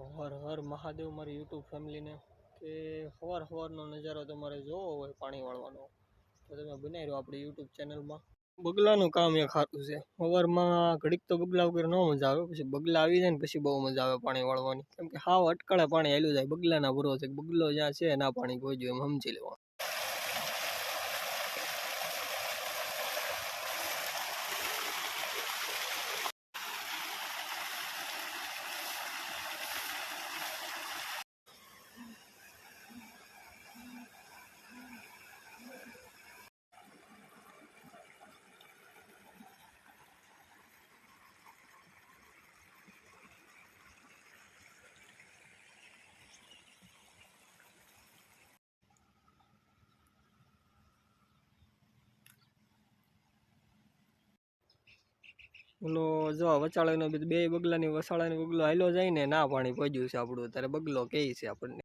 તો હર હર મહાદેવ મારી યુટ્યુબ ફેમિલીને કે સવાર સવારનો નજારો તમારે જોવો હોય પાણી વાળવાનો. તો તમે બનાવી રહ્યો આપણી યુટ્યુબ ચેનલમાં. બગલાનું કામ એ ખાતું છે. સવારમાં ઘડીક તો બગલા વગર ન મજા આવે, પછી બગલા આવી જાય ને પછી બહુ મજા આવે પાણી વાળવાની. કેમ કે હાવ અટકળે પાણી હેલું જાય, બગલાના ભરો છે બગલો જ્યાં છે ના પાણી કોઈ એમ સમજી લેવાનું. ઓલો જો વચાળાનો બે બગલાની વસાળાની બગલો હાલ્યો જાય ને, ના પાણી પહોંચ્યું છે આપણું ત્યારે બગલો કહે છે આપણને.